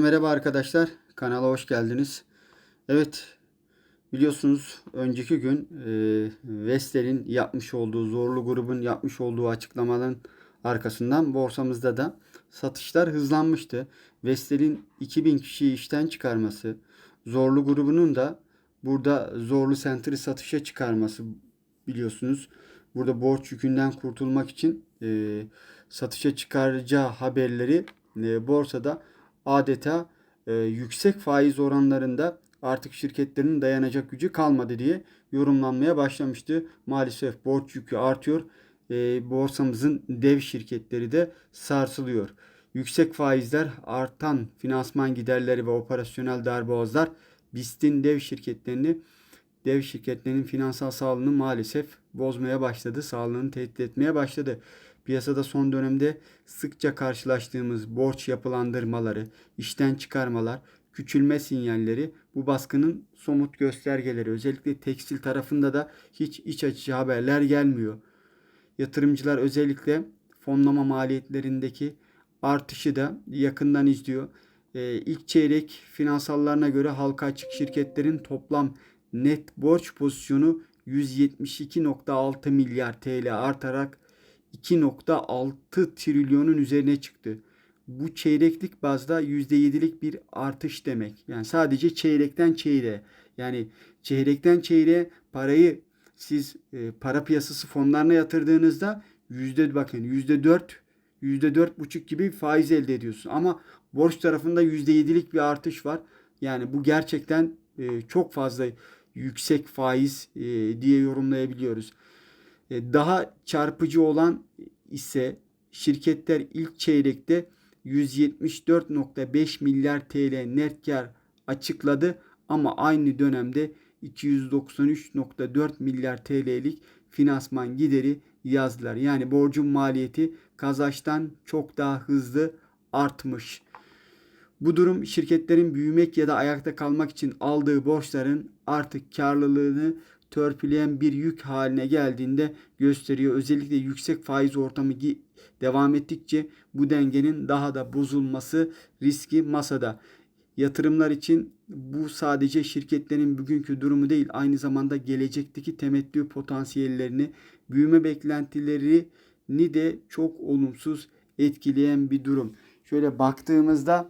Merhaba arkadaşlar, kanala hoş geldiniz. Evet, biliyorsunuz önceki gün e, Vestel'in yapmış olduğu, Zorlu grubun yapmış olduğu açıklamaların arkasından borsamızda da satışlar hızlanmıştı. Vestel'in 2000 kişiyi işten çıkarması, Zorlu grubunun da burada Zorlu Center'ı satışa çıkarması biliyorsunuz. Burada borç yükünden kurtulmak için e, satışa çıkaracağı haberleri e, borsada adeta e, yüksek faiz oranlarında artık şirketlerin dayanacak gücü kalmadı diye yorumlanmaya başlamıştı. Maalesef borç yükü artıyor. E, borsamızın dev şirketleri de sarsılıyor. Yüksek faizler, artan finansman giderleri ve operasyonel darboğazlar BIST'in dev şirketlerini dev şirketlerin finansal sağlığını maalesef bozmaya başladı. Sağlığını tehdit etmeye başladı. Piyasada son dönemde sıkça karşılaştığımız borç yapılandırmaları, işten çıkarmalar, küçülme sinyalleri bu baskının somut göstergeleri. Özellikle tekstil tarafında da hiç iç açıcı haberler gelmiyor. Yatırımcılar özellikle fonlama maliyetlerindeki artışı da yakından izliyor. Ee, ilk çeyrek finansallarına göre halka açık şirketlerin toplam net borç pozisyonu 172.6 milyar TL artarak 2.6 trilyonun üzerine çıktı. Bu çeyreklik bazda %7'lik bir artış demek. Yani sadece çeyrekten çeyreğe. Yani çeyrekten çeyreğe parayı siz e, para piyasası fonlarına yatırdığınızda yüzde bakın yüzde dört yüzde dört buçuk gibi faiz elde ediyorsun. Ama borç tarafında yüzde yedilik bir artış var. Yani bu gerçekten e, çok fazla yüksek faiz e, diye yorumlayabiliyoruz. E, daha çarpıcı olan ise şirketler ilk çeyrekte 174.5 milyar TL net kar açıkladı ama aynı dönemde 293.4 milyar TL'lik finansman gideri yazdılar. Yani borcun maliyeti kazançtan çok daha hızlı artmış. Bu durum şirketlerin büyümek ya da ayakta kalmak için aldığı borçların artık karlılığını törpüleyen bir yük haline geldiğinde gösteriyor. Özellikle yüksek faiz ortamı devam ettikçe bu dengenin daha da bozulması riski masada. Yatırımlar için bu sadece şirketlerin bugünkü durumu değil, aynı zamanda gelecekteki temettü potansiyellerini, büyüme beklentilerini de çok olumsuz etkileyen bir durum. Şöyle baktığımızda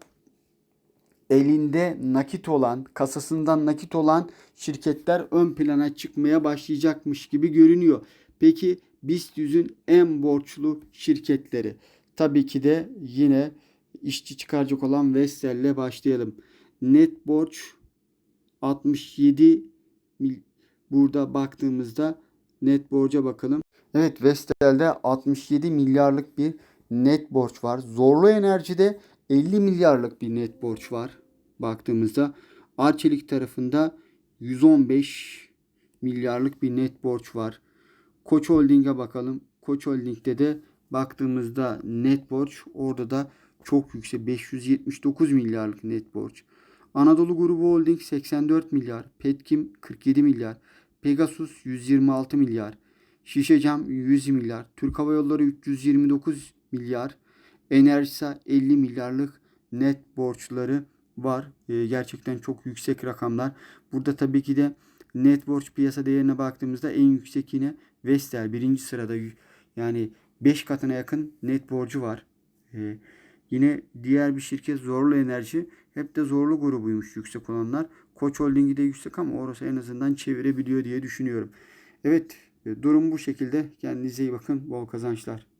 elinde nakit olan, kasasından nakit olan şirketler ön plana çıkmaya başlayacakmış gibi görünüyor. Peki BIST 100'ün en borçlu şirketleri. Tabii ki de yine işçi çıkaracak olan Vestel ile başlayalım. Net borç 67 burada baktığımızda net borca bakalım. Evet Vestel'de 67 milyarlık bir net borç var. Zorlu Enerji'de 50 milyarlık bir net borç var baktığımızda. Arçelik tarafında 115 milyarlık bir net borç var. Koç Holding'e bakalım. Koç Holding'de de baktığımızda net borç orada da çok yüksek 579 milyarlık net borç. Anadolu Grubu Holding 84 milyar, Petkim 47 milyar, Pegasus 126 milyar, Şişecam 100 milyar, Türk Hava Yolları 329 milyar, Enerjisa 50 milyarlık net borçları var. E, gerçekten çok yüksek rakamlar. Burada tabii ki de net borç piyasa değerine baktığımızda en yüksek yine Vestel birinci sırada yani 5 katına yakın net borcu var. E, yine diğer bir şirket Zorlu Enerji hep de Zorlu grubuymuş yüksek olanlar. Koç Holding'i de yüksek ama orası en azından çevirebiliyor diye düşünüyorum. Evet durum bu şekilde. Kendinize iyi bakın. Bol kazançlar.